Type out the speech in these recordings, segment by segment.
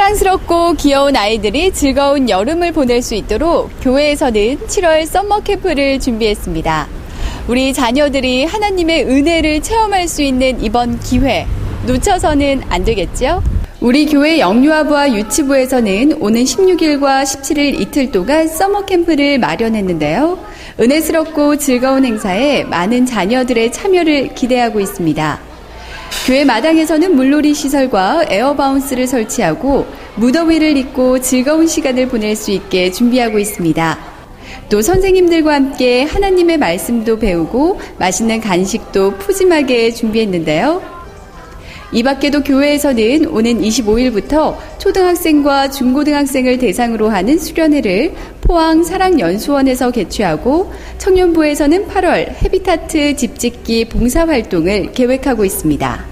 사랑스럽고 귀여운 아이들이 즐거운 여름을 보낼 수 있도록 교회에서는 7월 썸머 캠프를 준비했습니다. 우리 자녀들이 하나님의 은혜를 체험할 수 있는 이번 기회 놓쳐서는 안 되겠죠? 우리 교회 영유아부와 유치부에서는 오는 16일과 17일 이틀 동안 서머 캠프를 마련했는데요. 은혜스럽고 즐거운 행사에 많은 자녀들의 참여를 기대하고 있습니다. 교회 마당에서는 물놀이 시설과 에어바운스를 설치하고 무더위를 잊고 즐거운 시간을 보낼 수 있게 준비하고 있습니다. 또 선생님들과 함께 하나님의 말씀도 배우고 맛있는 간식도 푸짐하게 준비했는데요. 이 밖에도 교회에서는 오는 25일부터 초등학생과 중고등학생을 대상으로 하는 수련회를 포항 사랑연수원에서 개최하고 청년부에서는 8월 헤비타트 집짓기 봉사활동을 계획하고 있습니다.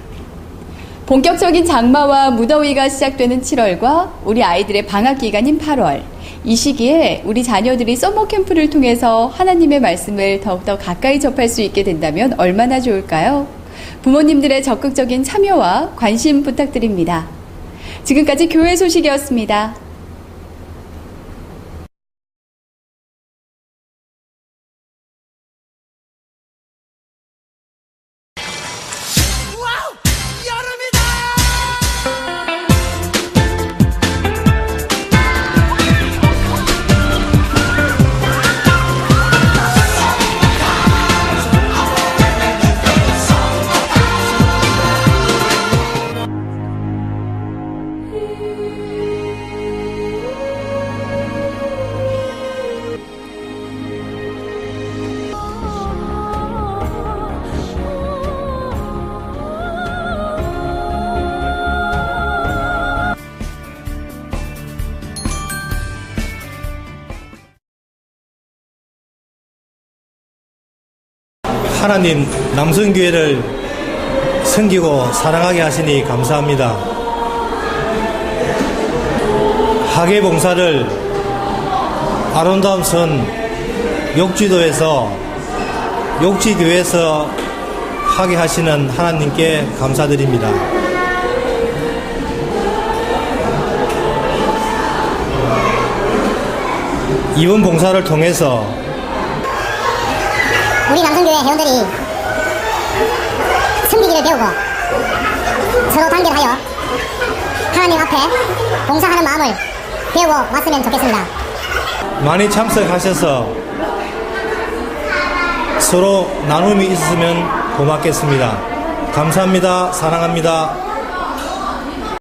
본격적인 장마와 무더위가 시작되는 7월과 우리 아이들의 방학 기간인 8월. 이 시기에 우리 자녀들이 서머 캠프를 통해서 하나님의 말씀을 더욱더 가까이 접할 수 있게 된다면 얼마나 좋을까요? 부모님들의 적극적인 참여와 관심 부탁드립니다. 지금까지 교회 소식이었습니다. 하나님 남성교회를 섬기고 사랑하게 하시니 감사합니다. 학예 봉사를 아름다운 선 욕지도에서 욕지교회에서 하게 하시는 하나님께 감사드립니다. 이번 봉사를 통해서 우리 남성교회 회원들이 섬기기를 배우고 서로 단결하여 하나님 앞에 봉사하는 마음을 배우고 왔으면 좋겠습니다. 많이 참석하셔서 서로 나눔이 있으면 고맙겠습니다. 감사합니다. 사랑합니다.